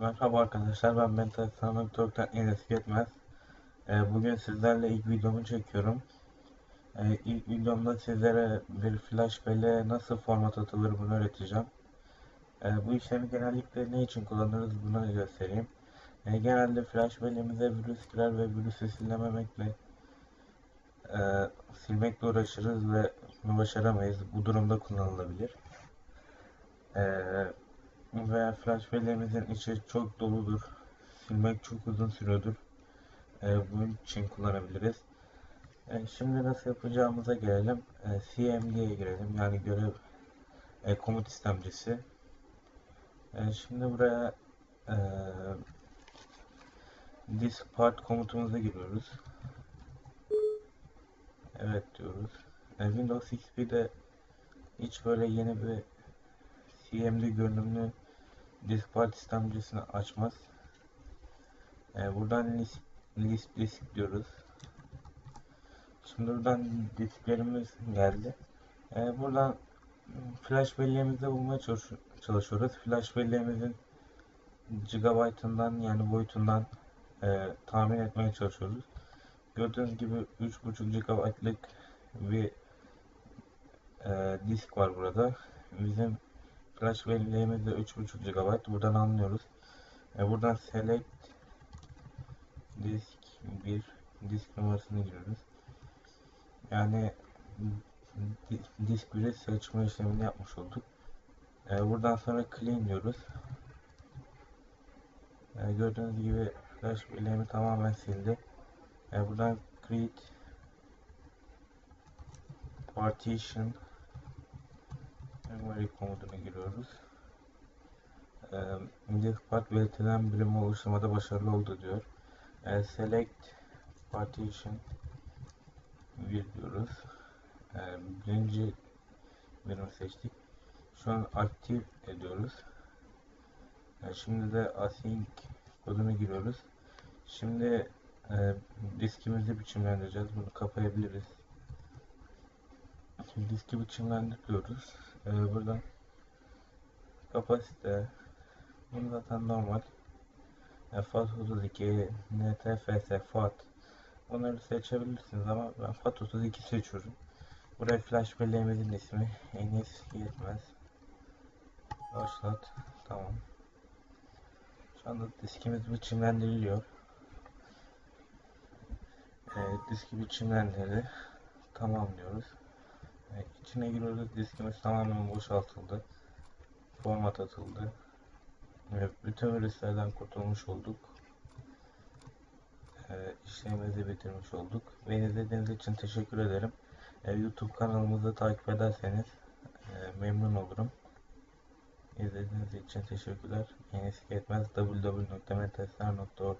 Merhaba arkadaşlar ben Mental Sağlık Doktor Enes Yetmez. Ee, bugün sizlerle ilk videomu çekiyorum. Ee, ilk videomda sizlere bir flash belleğe nasıl format atılır bunu öğreteceğim. Ee, bu işlemi genellikle ne için kullanırız bunu göstereyim. Ee, genelde flash belleğimize virüs girer ve virüsü silememekle e, silmekle uğraşırız ve bunu başaramayız. Bu durumda kullanılabilir. Ee, veya flash belleğimizin içi çok doludur. Silmek çok uzun sürüyordur. Ee, bunun için kullanabiliriz. Ee, şimdi nasıl yapacağımıza gelelim. Ee, CMD'ye girelim. Yani görev e, komut istemcisi. Ee, şimdi buraya e, disk part komutumuza giriyoruz. Evet diyoruz. E, Windows XP'de hiç böyle yeni bir CMD görünümlü disk part istemcisini açmaz. Ee, buradan list, list disk diyoruz. Şimdi buradan disklerimiz geldi. Ee, buradan flash belleğimizde bulmaya çalış- çalışıyoruz. Flash belleğimizin gigabaytından yani boyutundan e, tahmin etmeye çalışıyoruz. Gördüğünüz gibi 3.5 GB'lık bir e, disk var burada. Bizim Flash belleğimiz de 3.5 GB. Buradan anlıyoruz. E buradan select disk 1 disk numarasını giriyoruz. Yani di- disk 1'i seçme işlemini yapmış olduk. E buradan sonra clean diyoruz. E gördüğünüz gibi flash belleğimi tamamen sildi. E buradan create partition memory komutuna giriyoruz. Ee, disk part belirtilen birimi oluşturmada başarılı oldu diyor. Ee, select partition bir diyoruz. Ee, birinci birimi seçtik. Şu an aktif ediyoruz. Ee, şimdi de async kodunu giriyoruz. Şimdi e, diskimizi biçimlendireceğiz. Bunu kapayabiliriz. Şimdi diski biçimlendiriyoruz. Ee, buradan kapasite bunu zaten normal e, FAT 32 NTFS FAT onları seçebilirsiniz ama ben FAT 32 seçiyorum. Buraya flash belleğimizin ismi Enis yetmez. Başlat. Tamam. Şu anda diskimiz biçimlendiriliyor. E, diski biçimlendirdi. Tamam diyoruz. Evet, içine giriyoruz. Diskimiz tamamen boşaltıldı. Format atıldı. Evet, bütün virüslerden kurtulmuş olduk. İşlemimizi bitirmiş olduk. Beni izlediğiniz için teşekkür ederim. Ee, YouTube kanalımızı takip ederseniz e, memnun olurum. İzlediğiniz için teşekkürler. Enes Yetmez www.metesler.org